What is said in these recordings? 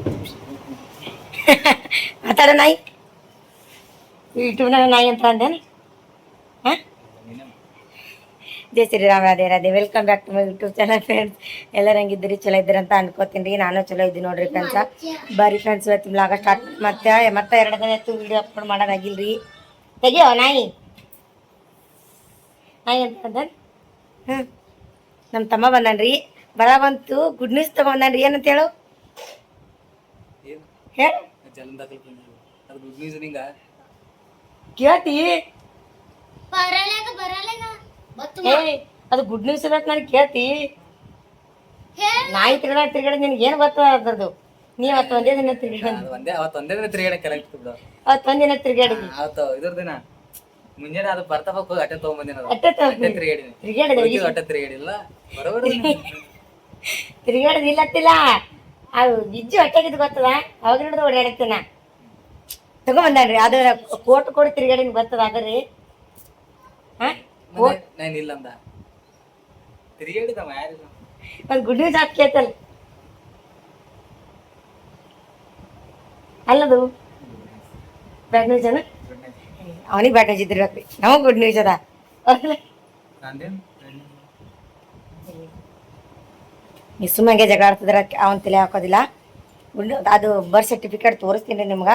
ಮಾತಾಡ ನಾಯಿ? ಯೂಟ್ಯೂಬ್ನಾಗ ನಾಯಿ ಅಂತ ಅಂದೇನು ಹಾಂ? Jai Shri Ram Radhe Radhe. Welcome back to my YouTube channel friends ಎಲ್ಲರೂ ಹಂಗಿದ್ದೀರಿ? ಚಲೋ ಇದ್ದೀರಿ ಅಂತ ಅನ್ಕೋತೀನಿ. ರೀ ನಾನು ಚಲೋ ಇದ್ದೀನಿ ನೋಡ್ರಿ ಫ್ರೆಂಡ್ಸ ಬರೀ ಫ್ರೆಂಡ್ಸ್ ಇವತ್ತು ಬ್ಲಾಗ ಸ್ಟಾರ್ಟ್ ಮತ್ತೆ ಮತ್ತೆ ಎರಡು ದಿನ ಆಯ್ತು ವೀಡಿಯೋ ಅಪ್ಲೋಡ್ ಮಾಡೋದಾಗಿಲ್ಲ ರೀ ತೆಗಿಯೋ ನಾಯಿ? ನಾಯಿ ಅಂತ ಅಂದ. ಹ್ಞೂ ನಮ್ಮ ತಮ್ಮ ಬಂದನ್ರಿ. ಬರ ಬಂತು ಗುಡ್ ನ್ಯೂಸ್ ತಗೊಂಡ್ರಿ ಏನಂತ ಹೇಳು? ಹೇಳು ಅದು ಗುಡ್ ನ್ಯೂಸ್ ನಿಂಗ ಕೇಳ್ತಿ ಬರಲೇಗ ಬರಲೇಗ ಬತ್ತು ಏ ಅದು ಗುಡ್ ನ್ಯೂಸ್ ಅಂತ ನನಗೆ ಕೇಳ್ತಿ. ಹೇಳ್ ನಾಯಿ ತಿರುಗಾಡ ತಿರುಗಾಡ ನಿನಗೆ ಏನು ಬರ್ತದ ಅದ್ರದ್ದು. ನೀವು ಅವತ್ತು ಒಂದೇ ದಿನ ತಿರುಗಾಡ. ಅದು ಒಂದೇ ಅವತ್ತು ಒಂದೇ ದಿನ ತಿರುಗಾಡಕ್ಕೆ ಕರೆಕ್ಟ್ ಬಿಡು. ಅವತ್ತು ಒಂದಿನ ತಿರುಗಾಡಿದ್ವಿ ಅವತ್ತು ಇದ್ರ ದಿನ ಮುಂಜಾನೆ ಅದು ಬರ್ತಾ ಹೋಗಿ ಅಟ್ಟೆ ತೊಗೊಂಬಂದಿನ ಅದು ಅಟ್ಟೆ ತಗೊಂಡ್ ತಿರುಗಾಡಿನಿ. ಉಳ್ಕಿದ್ದು ಅಟ್ಟೆ ತಿರುಗಾಡಿಲ್ಲ. ಬರೋಬರ ಅದು ಇಜ್ಜು ಹೊಟ್ಟೆಗಿದ್ದು ಗೊತ್ತದ? ಅವಾಗ ಹಿಡಿದು ಓಡಾಡತ್ತೀನ ತಗೊಂಬಂದ್ರಿ ಅದು ಕೋಟ್ ಕೊಡಿ ತಿರುಗಾಡಿನ ಬರ್ತದ ಅದ್ರಿ? ನಾನು ಇಲ್ಲ ಅಂದ. ಯಾರಿಲ್ಲ ಒಂದು ಗುಡ್ ನ್ಯೂಸ್ ಹಾಕೈತಲ್ಲ ಅಲ್ಲದು? ಬ್ಯಾಡ್ ನ್ಯೂಸ್ ಅನ ಅವನಿಗೆ ಬ್ಯಾಡ್ ನ್ಯೂಸ್ ಇದ್ದಿರ್ಬೇಕ್ರಿ. ನಮಗೆ ಗುಡ್ ನ್ಯೂಸ್ ಅದ. ಈ ಸುಮ್ಮನೆ ಜಗಳ ಆಡ್ತಿದ್ರೆ ಅವನ ತಲೆ ಹಾಕೋದಿಲ್ಲ. ಗುಡ್ ಅದು ಬರ್ತ್ ಸರ್ಟಿಫಿಕೇಟ್ ತೋರಿಸ್ತೀನಿ ನಿಮ್ಗೆ.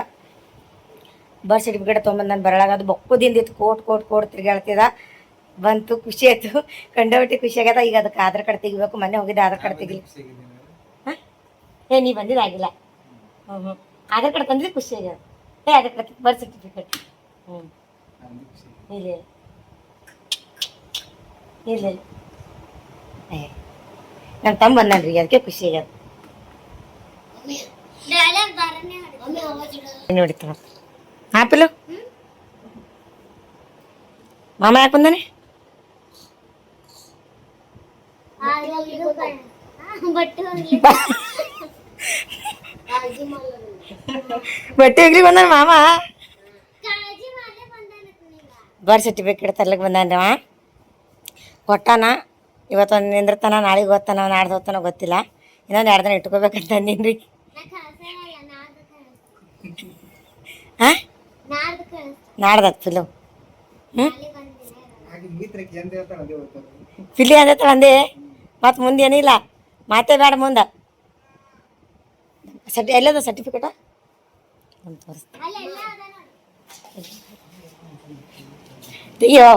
ಬರ್ತ್ ಸರ್ಟಿಫಿಕೇಟ್ ತೊಗೊಂಬಂದು ನಾನು ಬರಳಾಗ ಅದು ಬೊಕ್ಕದಿಂದ ಇತ್ತು ಕೋಟ್ ಕೋಟ್ ಕೋಟ್ ತಿರ್ಗಾಡ್ತಿದ. ಬಂತು ಖುಷಿ ಆಯಿತು. ಕಂಡೋಟಿ ಖುಷಿ ಆಗ್ಯದ ಈಗ ಅದಕ್ಕೆ ಆಧಾರ್ ಕಾರ್ಡ್ ತೆಗಿಬೇಕು ಮೊನ್ನೆ ಹೋಗಿದ್ದೆ ಆಧಾರ್ ಕಾರ್ಡ್ ತೆಗಿಲಿ ಹಾಂ? ಏ ನೀ ಬಂದಿದ್ದಾಗಿಲ್ಲ ಹ್ಞೂ ಹ್ಞೂ ಆಧಾರ್ ಕಾರ್ಡ್ ತಂದಿದ್ದು ಖುಷಿ ಆಗ್ಯದ. ಏ ಆಧಾರ್ ಕಾರ್ಡ್ ಬರ್ತ್ ಸರ್ಟಿಫಿಕೇಟ್ ಹ್ಞೂ ಇಲ್ಲ ಇಲ್ಲ ಇಲ್ಲ. ಏ. ನನ್ನ ತಮ್ಮ ರೀ ಅದಕ್ಕೆ ಖುಷಿ ಆಗ್ಯದ. ನೋಡಿತಾವ ಆಪಿಲು? ಮಾಮ ಯಾಕೆ ಬಂದಾನೆ? ಬಟ್ಟೆ ಹೋಗ್ಲಿ. ಬಂದಾನ ಮಾಮ. ಬರ್ತ್ ಸರ್ಟಿಫಿಕೇಟ್ ತರ್ಲಿಕ್ಕೆ ಬಂದಾನ ಕೊಟ್ಟಾನ ಇವತ್ತೊಂದು ನಿಂದಿರ್ತಾನ ನಾಳೆಗೆ ಓದ್ತಾನೋ ನಾಡ್ದು ಓದ್ತಾನ ಗೊತ್ತಿಲ್ಲ. ಇನ್ನೊಂದು ಎರಡು ದಿನ ಇಟ್ಕೋಬೇಕಂತ ಅಂದೀನಿ ರೀ. ಹಾಂ ನಾಡ್ದು ಕಳ್ಸ್ತೀನಿ. ನಾಡ್ದು ಫಿಲು ಹ್ಞೂ. ಫಿಲಿ ಅಂದೈತಳ ಅಂದೆ ಮತ್ತೆ ಮುಂದೆ ಏನಿಲ್ಲ. ಮಾತೇ ಬೇಡ ಮುಂದೆ. ಸರ್ಟಿ ಎಲ್ಲದ ಸರ್ಟಿಫಿಕೇಟ ಅಂತ ತೋರಿಸ್ತೀನಿ. ಅಯ್ಯೋ.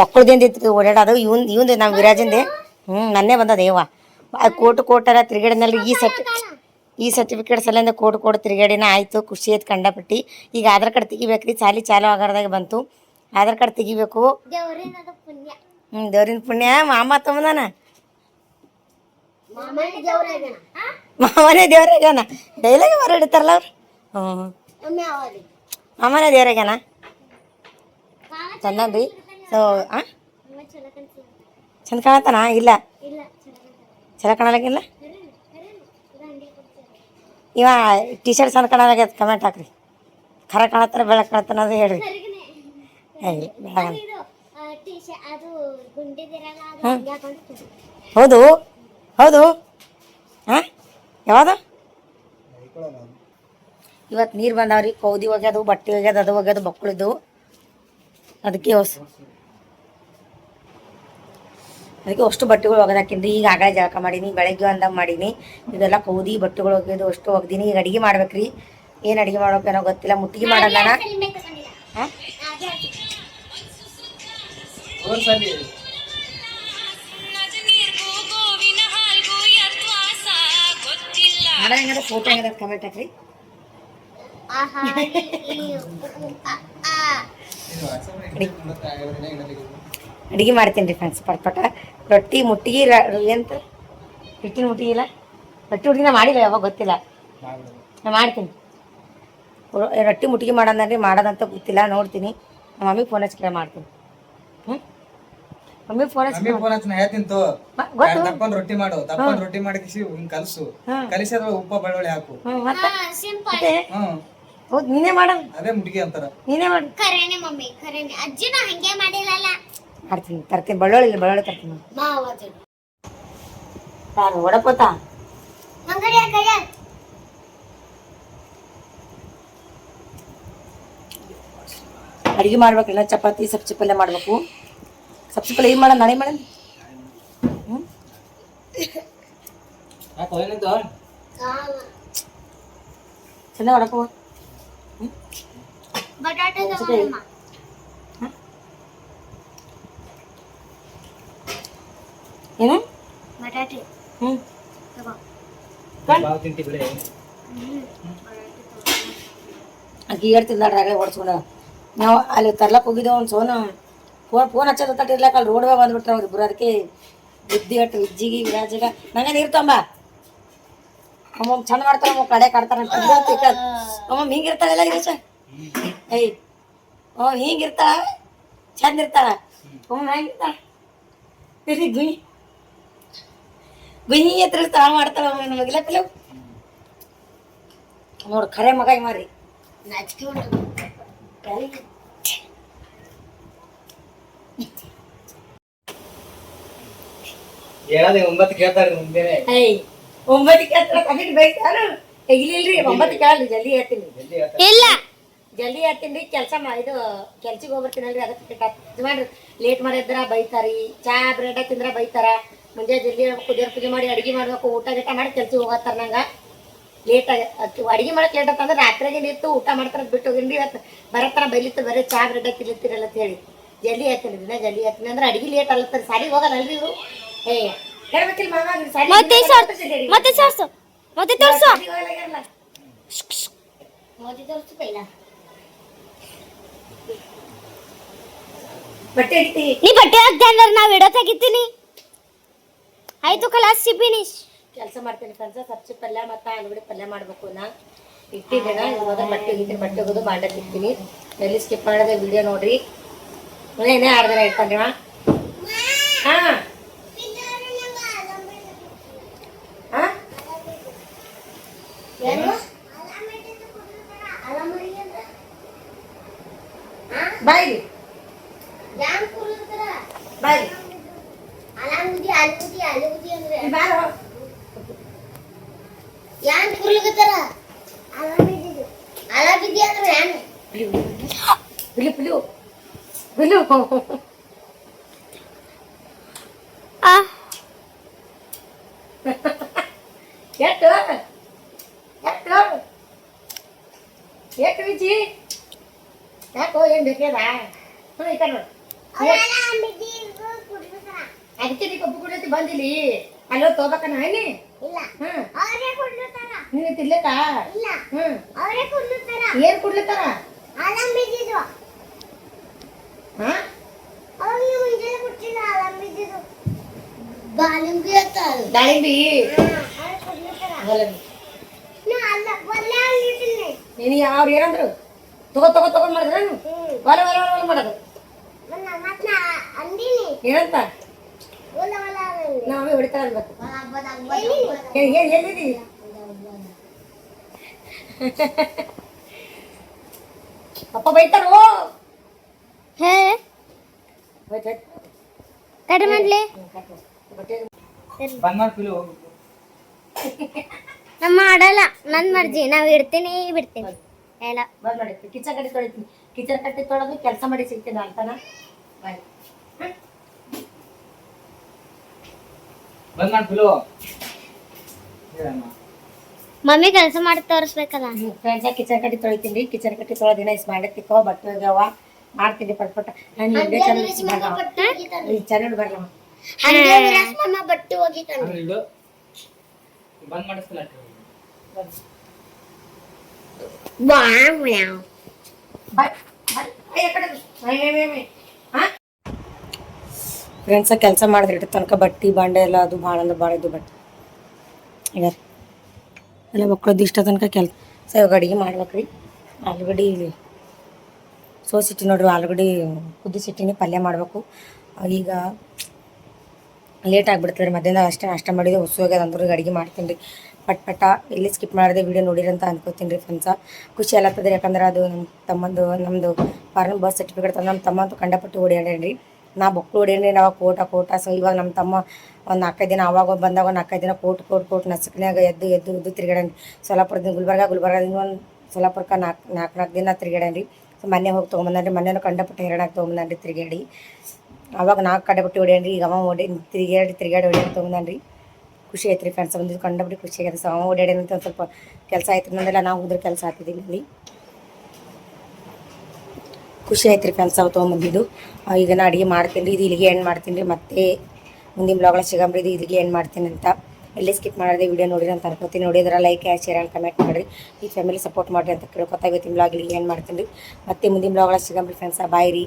ಮಕ್ಕಳದಿಂದ ಇತ್ತು ಓಡಾಡೋದು ಇವನ್ ಇವಂದು ನಮ್ಮ ವಿರಾಜಿಂದೆ. ಹ್ಞೂ ನನ್ನೇ ಬಂದ ದೇವ ಕೋಟು ಕೋಟರ ತಿರುಗಾಡಿನಲ್ಲಿ ಈ ಸರ್ಟಿ ಈ ಸರ್ಟಿಫಿಕೇಟ್ ಸಲಿಂದ ಕೋಟ್ ಕೋಟ್ ತಿರುಗಾಡಿನ ಆಯಿತು ಖುಷಿ ಆಯ್ತು ಕಂಡಪಟ್ಟಿ. ಈಗ ಆಧಾರ್ ಕಾರ್ಡ್ ತೆಗಿಬೇಕ್ರಿ ಸಾಲಿ ಚಾಲು ಆಗಾರ್ದಾಗ ಬಂತು. ಆಧಾರ್ ಕಾರ್ಡ್ ತೆಗಿಬೇಕು. ಹ್ಞೂ ದೇವ್ರಿನ ಪುಣ್ಯ. ಮಾಮ ತಮ್ಮದಾನ? ಮಾಮನ ದೇವ್ರಾಗ್ಯಾನ. ಡೈಲಾಗ್ ಹೊರಡಿತಾರಲ್ಲ ಅವ್ರು? ಹ್ಞೂ ಮಾಮನೇ ದೇವ್ರಾಗ್ಯಾನ? ಕಾಳ ಚಂದನ್ರಿ. ಸೊ ಚಂದ ಕಾಣತ್ತಾನ ಇಲ್ಲ. ಚಲೋ ಕಾಣಲಾಗಿಲ್ಲ ಇವ ಟಿ ಶರ್ಟ್ ಚಂದ ಕಾಣಲಾಗ್ಯದ ಕಮೆಂಟ್ ಹಾಕ್ರಿ. ಖರ ಕಾಣತ್ತಾರ ಬೆಳಕ್ ಕಾಣತ್ತಾನ ಅದು ಹೇಳ್ರಿ. ಹೌದು. ಹೌದು. ಹಾಂ ಯಾವುದು? ಇವತ್ತು ನೀರು ಬಂದಾವ್ರಿ. ಕೌದಿ ಒಗ್ಯದು ಬಟ್ಟೆ ಒಗ್ಯದು ಅದು ಒಗ್ಯದು ಬಕ್ಕಳಿದ್ದು ಅದಕ್ಕೆ ಹೊಸ ಅದಕ್ಕೆ ಅಷ್ಟು ಬಟ್ಟೆಗಳು ಒಗದಾಕಿಂದು ಈಗ ಆಗಲೇ ಜಳಕ ಮಾಡೀನಿ ಬೆಳಗ್ಗೆ ಅಂದಾಗ ಮಾಡೀನಿ. ಇದೆಲ್ಲ ಕೋದಿ ಬಟ್ಟೆಗಳು ಒಗೆದು ಅಷ್ಟು ಒಗ್ದೀನಿ. ಈಗ ಅಡಿಗೆ ಮಾಡ್ಬೇಕ್ರಿ. ಏನು ಅಡುಗೆ ಮಾಡ್ಬೇಕೇನೋ ಗೊತ್ತಿಲ್ಲ. ಮುಟ್ಟಿಗೆ ಮಾಡಲ್ಲ ಹೆಂಗದ ಫೋಟೋ ಹೆಂಗದ ಕಮೆಂಟ್ ಹಾಕ್ರಿ. ಆಹಾ. ಅಡಿಗೆ ಮಾಡ್ತೀನಿ ರೀ ಫ್ರೆಂಡ್ಸ್ ಪಟ್ ಪಟ ರೊಟ್ಟಿ ಮುಟ್ಟಿಗೆ ರ- ಎಂತ? ಹಿಟ್ಟಿನ ಮುಟ್ಟಿಗಿಲ್ಲ ರೊಟ್ಟಿ ಮುಟ್ಟಿಗೆ ನಾ ಮಾಡಿಲ್ಲ ಯಾವಾಗ ಗೊತ್ತಿಲ್ಲ. ನಾ ಮಾಡ್ತೀನಿ. ರೊಟ್ಟಿ ಮುಟ್ಟಿಗೆ ಮಾಡೋದಂದ್ರೆ ಮಾಡೋದಂತ ಗೊತ್ತಿಲ್ಲ ನೋಡ್ತೀನಿ. ನಮ್ಮ ಮಮ್ಮಿಗೆ ಫೋನ್ ಹಚ್ಚಿ ಕೇಳ ಮಾಡ್ತೀನಿ. ಹ್ಞೂ ಮಮ್ಮಿ ಫೋನ್ ಹಚ್ಚಿ ಫೋನ್ ಹಚ್ಚಿ ಹೇಳ್ತೀನಿ ತೋ. ತಪ್ಪನ್ ರೊಟ್ಟಿ ಮಾಡು ತಪ್ಪನ್ ರೊಟ್ಟಿ ಮಾಡಿ ಕಿಸಿ ಹಿಂಗ್ ಕಲಸು. ಕಲಸಿದ್ರೆ ಉಪ್ಪು ಅದ್ರ ಉಪ್ಪ ಬೆಳ್ಳುಳ್ಳಿ ಹಾಕು. ಮತ್ತೆ? ಹೌದು ನೀನೇ ಮಾಡ. ಅದೇ ಮುಟ್ಗಿ ಅಂತಾರ. ನೀನೇ ಮಾಡು. ಮಮ್ಮಿ ಅಜ್ಜಿ ಅಜ್ಜಿನ ಹಂಗೆ ಮಾಡಿಲ್ಲಲ್ಲ. ಮಾಡ್ತೀನಿ. ತರ್ತೀನಿ. ಬಳ್ಳೊಳ್ಳಿ ಇಲ್ಲ ಬೆಳ್ಳುಳ್ಳಿ ತರ್ತೀನಿ. ನಾನು ಕರಿಯ ಅಡುಗೆ ಮಾಡ್ಬೇಕಿಲ್ಲ ಚಪಾತಿ ಸಬ್ಜಿ ಪಲ್ಯ ಮಾಡಬೇಕು. ಸಬ್ಜಿ ಪಲ್ಯ ಏನು ಮಾಡೋಣ ನಾಳೆ ಮಾಡೋಣ ಚೆನ್ನಾಗಿ ಹೊಡಕೋ ಬಟಾಟೆ ಏನು? ಬಟಾಟೆ ಹ್ಞೂ ಆಕಿ ಹೇಳ್ತಿದ್ದಾಡ್ರಾಗ ಓಡಿಸ್ಕೊಂಡ ನಾವು ಅಲ್ಲಿ ತರ್ಲಕ್ಕೆ ಹೋಗಿದ್ದೇವೆ ಒಂದು ಸೋನ. ಫೋನ್ ಫೋನ್ ಹಚ್ಚೋದು ತಟ್ಟ ಇರ್ಲಕ್ಕ ಅಲ್ಲಿ ರೋಡ್ವೇ ಬಂದ್ಬಿಟ್ರೆ ಅವ್ರು ಇಬ್ಬರು ಅದಕ್ಕೆ ಬುದ್ಧಿ ಅಟ್ಟು ವಿಜ್ಜಿಗೆ ವಿರಾಜಿಗ. ನಂಗೆ ನೀರು ತೊಂಬ ಅಮ್ಮ ಚಂದ ಮಾಡ್ತಾರೆ ಅಮ್ಮ ಕಡೆ ಕಾಡ್ತಾರ ಅಮ್ಮ ಹಿಂಗಿರ್ತಾಳೆಲ್ಲ ಗಿರೀಶ ಏಯ್. ಅಮ್ಮ ಹಿಂಗಿರ್ತಾಳ ಚಂದ ಇರ್ತಾಳ. ಅಮ್ಮ ಹೆಂಗಿರ್ತಾಳ ಇರಿ ಗುಯ್ ಹತ್ರ ಇರ್ತಾಳ ಮಾಡ್ತಾಳ ಅಮ್ಮ ನಮಗಿಲ್ಲ ಪಿಲವ್ ನೋಡು ಖರೆ ಮಗ ಮಾರಿ ನಾಚಿಕೆ ಉಂಟು. ಹೇಳೋದು ಒಂಬತ್ತು ಕೇಳ್ತಾರೆ ಮುಂದೆನೆ ಕಮಿಟಿ ಜಲ್ದಿ ಹೇಳ್ತೀನಿ. ಇಲ್ಲ. ಜಲ್ದಿ ಹೇಳ್ತೀನಿ ಕೆಲಸ ಇದು ಕೆಲ್ಸಿಗೆ ಹೋಗ್ಬರ್ತೀನಲ್ರಿ ಅದಕ್ಕೆ ಮಾಡ್ರಿ. ಲೇಟ್ ಮಾಡಿದ್ರ ಬೈತಾರಿ ಚಾ ಬ್ರೆಡ್ ತಿಂದ್ರ ಬೈತಾರ ಮುಂಜಾನೆ ಜಲ್ದಿ ಹೇಳ್ಬೇಕು ದೇವ್ರ ಪೂಜೆ ಮಾಡಿ ಅಡಿಗೆ ಮಾಡ್ಬೇಕು ಊಟ ಗೀಟ ಮಾಡಿ ಕೆಲಸ ಹೋಗತ್ತಾರ ನಂಗ. ಲೇಟ್ ಆಗಿ ಅಡಿಗೆ ಮಾಡಕ್ ಲೇಟ್ ಅಂತಂದ್ರೆ ರಾತ್ರಿಗೆ ನಿಂತು ಊಟ ಮಾಡ್ತಾರ ಬಿಟ್ಟು ಹೋಗಿನ್ರಿ ಇವತ್ತು ಬರತ್ತಾರ ಬೈಲಿತ್ತು ಬರೀ ಚಾ ಬ್ರೆಡ್ ತಿನ್ಲಿತ್ತಿರಲ್ಲ ಅಂತ ಹೇಳಿ. ಜಲ್ದಿ ಆಯ್ತಲ್ಲ ದಿನ ಜಲ್ದಿ ಆಯ್ತೀನಿ ಅಂದ್ರೆ ಅಡಿಗೆ ಲೇಟ್ ಅಲ್ಲತ್ತಾರೆ ಸಾರಿ ಹೋಗಲ್ಲಲ್ರಿ ಇವರು? ಏ ಹೇಳ್ಬೇಕಿಲ್ಲ ಮಾಮ ಸಾರಿ ಮತ್ತೆ. ಮತ್ತೆ ತೋರ್ಸು. ಮತ್ತೆ ತೋರ್ಸು ಮತ್ತೆ ತೋರ್ಸು ಪೈಲ ಬಟ್ಟೆ ನೀ ಬಟ್ಟೆ ಹಾಕ್ದೆ ಅಂದ್ರೆ ನಾ ವಿಡಿಯೋ ತೆಗಿತೀನಿ ಆಯ್ತು ಕಲಾಸ್ ಫಿನಿಶ್ ಕೆಲಸ ಮಾಡ್ತೀನಿ ಕನ್ಸ ಸಬ್ಜಿ ಪಲ್ಯ ಮತ್ತು ಆಲೂಗಡ್ಡೆ ಪಲ್ಯ ಮಾಡಬೇಕು ನಾ. ಇಟ್ಟಿದ್ದೇನೆ. ಇವಾಗ ಬಟ್ಟೆ ಒಗಿತೀನಿ ಬಟ್ಟೆ ಒಗೆದು ಬಾಂಡೆ ಎಲ್ಲಿ ಸ್ಕಿಪ್ ಮಾಡದೆ ವಿಡಿಯೋ ನೋಡ್ರಿ. ಏನೇ ಆಡ್ದಾರ ಇಟ್ಕೊಂಡ್ರಿ ಹಾ. ಹಾ ಬಾಯ್ರಿ ಬಾಯ್ರಿ ಅಲಾಂಗುದಿ ಆಲುಗುದಿ ಆಲುಗುದಿ ಅಂದ್ರೆ ಇಲ್ಲಿ ಬಾರೋ. ಯಾನ್ ಕುರ್ಲಗತ್ತಾರ ಅಲಾಬಿದ್ದಿ ಅಲಾಬಿದ್ದಿ ಅಂದ್ರೆ ಯಾನ್ ಬಿಲು ಬಿಲು ಬಿಲು ಆ ಎಷ್ಟು ಎಷ್ಟು ಎಷ್ಟು ವಿಜಿ? ಯಾಕೋ ಏನು ಬೇಕೇದ ಹ್ಞೂ ಈ ಕಡೆ ಅದಕ್ಕೆ ನೀ ಕಬ್ಬು ಕುಡಿಯತಿ ಬಂದಿಲ್ಲಿ. ಅಲ್ಲೋ ತೋಬಕನ ಹೇಳಿ ಇಲ್ಲ. ಹ್ಮ್. ಅವರೇ ಕುಡ್ಲತ್ತಾರ? ನೀನು ತಿನ್ಲೇಕ ಇಲ್ಲ. ಹ್ಮ್. ಅವರೇ ಕುಡ್ಲತ್ತಾರ? ಏನ್ ಕುಡ್ಲತ್ತಾರ? ಅಲಾಂ ಆಗಿದ್ದೀನಿ ನೀನು ಅವ್ರು ಏನಂದ್ರು? ತಗೋ ತಗೋ ತಗೊಂಡ್ ಮಾಡಿದ್ರ ನಾನು? ಹೊಲ ಹೊಲ ಮಾಡೋದು. ಏನಂತ? ನಾವೇ ಹೊಡಿತಾರ ಅನ್ಬೇಕು ಎಲ್ಲಿನಿ? ಏ- ಏನ್ ಎಲ್ಲಿದಿ? ಅಪ್ಪ ಬೈತಾರೋ? ಹೇ. ಮಾಡ್ಲಿ ಕಟ್ ಮಾಡು. ಬಟ್ಟೆ ಬಂದ್ ಮಾಡಿ ಪಿಲು. ಹೋಗು ನಮ್ಮ ಮಾಡಲ್ಲ. ನನ್ ಮರ್ಜಿ ನಾವ್ ಇಡ್ತೀನಿ ಬಿಡ್ತೀನಿ. ಹೇಳ. ಬಂದ್ ಮಾಡಿ. ಕಿಚನ್ ಕಟ್ಟಿ ತೊಳಿತೀನಿ. ಕಿಚನ್ ಕಟ್ಟಿ ತೊಳೆದು ಕೆಲಸ ಮಾಡಿ ಸಿಗ್ತೀನಿ ಅಂತಾನ ಬಂದ್ ಮಾಡಿ ಮಮ್ಮಿ ಕೆಲಸ ಮಾಡಿ ತೋರಿಸ್ಬೇಕಲ್ಲ. ಕಿಚನ್ ಕಟ್ಟಿ ತೊಳಿತೀನಿ. ಕಿಚನ್ ಕಟ್ಟಿ ತೊಳೆದಿನ ಇಸ್ ಮಾಡಿ ತಿಕ್ಕೋ ಬಟ್ಟೆ ಹೋಗ್ಯಾವ ಮಾಡ್ತೀನಿ ಪಟ್ ಪಟ ನಾನು ಚಾನಲ್ ಈ ಚಾನಲ್ ಬರಲ್ಲ ಬಟ್ಟೆ ಇದು ಬಂದ್ ಮಾಡಿಸ್ತಿಲ್ಲ ಬೈ ಕಡೆ ಫ್ರೆಂಡ್ಸ ಕೆಲಸ ಮಾಡಿದ್ರೆ. ಇಟ್ಟು ತನಕ ಬಟ್ಟಿ ಬಾಂಡೆ ಎಲ್ಲ ಅದು ಭಾಳ ಅಂದ್ರೆ ಭಾಳ ಇದು ಬಟ್ಟೆ. ಈಗ ಎಲ್ಲ ಮಕ್ಕಳದ್ದು ಇಷ್ಟ ತನಕ ಕೆಲ್ಸ. ಇವಾಗ ಅಡುಗೆ ಮಾಡ್ಬೇಕ್ರಿ. ಆಲೂಗಡ್ಡೆ ಇಲ್ಲಿ ಸೋಸಿಟ್ಟಿ ನೋಡ್ರಿ, ಆಲೂಗಡ್ಡೆ ಕುದಿಸಿಟ್ಟಿನಿ ಪಲ್ಯ ಮಾಡಬೇಕು. ಈಗ ಲೇಟ್ ಆಗಿಬಿಡ್ತದೆ ಮಧ್ಯಾಹ್ನ ಅಷ್ಟೇ ನಾಷ್ಟ ಮಾಡಿದೆ ಹೊಸ ಹೋಗ್ಯದ ಅಂದ್ರೆ ಅಡುಗೆ ಮಾಡ್ತೀನಿ ರೀ. ಪಟ್ ಪಟ ಇಲ್ಲಿ ಸ್ಕಿಪ್ ಮಾಡಿದೆ ವಿಡಿಯೋ ನೋಡಿರಿ ಅಂತ ಅನ್ಕೋತೀನಿ ರೀ ಫ್ರೆಂಡ್ಸ ಖುಷಿ ಆಗತ್ತದ್ರಿ ಯಾಕಂದ್ರೆ ಅದು ನಮ್ಮ ತಮ್ಮಂದು ನಮ್ಮದು ಫಾರಿನ್ ಬರ್ತ್ ಸರ್ಟಿಫಿಕೇಟ್ ತಂದು ನಮ್ಮ ತಮ್ಮ ಅಂತೂ ಕಂಡಪಟ್ಟು ರೀ. ನಾ ಬೊಕ್ಕಳು ಓಡ್ಯಾಡ್ರಿ ನಾವು ಕೋಟ ಕೋಟ ಸೊ ಇವಾಗ ನಮ್ಮ ತಮ್ಮ ಒಂದು ನಾಲ್ಕೈದು ದಿನ ಅವಾಗ ಬಂದಾಗ ಒಂದು ನಾಲ್ಕೈದು ದಿನ ಕೋಟ್ ಕೋಟ್ ಕೋಟ್ ನಸಕ್ನ್ಯಾಗ ಎದ್ದು ಎದ್ದು ಎದ್ದು ತಿರ್ಗಾಡೇನಿ ಸೊಲ್ಲಾಪುರದಿಂದ ಗುಲ್ಬರ್ಗ, ಗುಲ್ಬರ್ಗದಿಂದ ಒಂದು ಸೊಲ್ಲಾಪುರಕ್ಕೆ ನಾಲ್ಕು ನಾಲ್ಕು ನಾಲ್ಕು ದಿನ ತಿರ್ಗಾಡೇನಿ ಸೊ ಹೋಗಿ ತೊಗೊಂಬಂದ್ರಿ ಮೊನ್ನೆನೂ ಕಂಡಪಟ್ಟು ಹೈರಾಣಾಗಿ ತೊಗೊಂಬಂದ್ರಿ ತಿರುಗಾಡಿ ಅವಾಗ ನಾಲ್ಕು ಕಡೆ ಬಿಟ್ಟು ಹೊಡ್ಯಾನ್ರಿ. ಈಗ ಅವ ಓಡಿ ತಿರುಗಾಡಿ ತಿರುಗಾಡಿ ಹೊಡ್ಯಾಡಿ ತೊಗೊಂಬಂದ್ರಿ ಖುಷಿ ಆಯ್ತು ರೀ ಫ್ರೆಂಡ್ಸ್ ಬಂದಿದ್ದು ಕಂಡಬಿಟ್ಟು ಖುಷಿ ಆಗಿದೆ ಸೊ ಅವ ಓಡಾಡ್ಯಾನಂತ ಒಂದು ಸ್ವಲ್ಪ ಕೆಲಸ ಆಯ್ತು ನಂದೆಲ್ಲ ನಾವು ಹೋದ್ರೆ ಕೆಲಸ ಆಗ್ತಿದ್ದೀನಿ ಇಲ್ಲಿ. ಖುಷಿ ಆಯ್ತು ರೀ ಫ್ರೆಂಡ್ಸ್ ಅವು ತೊಗೊಂಬಂದಿದ್ದು. ಈಗ ನಾ ಅಡುಗೆ ಮಾಡ್ತೀನಿ ರೀ ಇದು ಇಲ್ಲಿಗೆ ಏನು ಮಾಡ್ತೀನಿ ರೀ ಮತ್ತೆ ಮುಂದಿನ ಬ್ಲಾಗ್ಲ ಸಿಗಂಬ್ರಿ. ಇದು ಇಲ್ಲಿಗೆ ಏನು ಮಾಡ್ತೀನಿ ಅಂತ. ಎಲ್ಲಿ ಸ್ಕಿಪ್ ಮಾಡಿದೆ ವಿಡಿಯೋ ನೋಡಿರಿ ಅಂತ ಅನ್ಕೋತೀನಿ. ನೋಡಿದ್ರೆ ಲೈಕ್ ಶೇರ್ ಆ್ಯಂಡ್ ಕಮೆಂಟ್ ಮಾಡಿರಿ. ಈ ಫ್ಯಾಮಿಲಿ ಸಪೋರ್ಟ್ ಮಾಡಿರಿ ಅಂತ ಕೇಳ್ಕೊತಾ ಇವತ್ತಿನ ಬ್ಲಾಗ್ ಏನು ಮಾಡ್ತೀನಿ ಮತ್ತೆ ಮುಂದಿನ ಬ್ಲಾಗ್ಲ ಸಿಗಂಬ್ರಿ ಫ್ರೆಂಡ್ಸ ಬಾಯ್ ರೀ.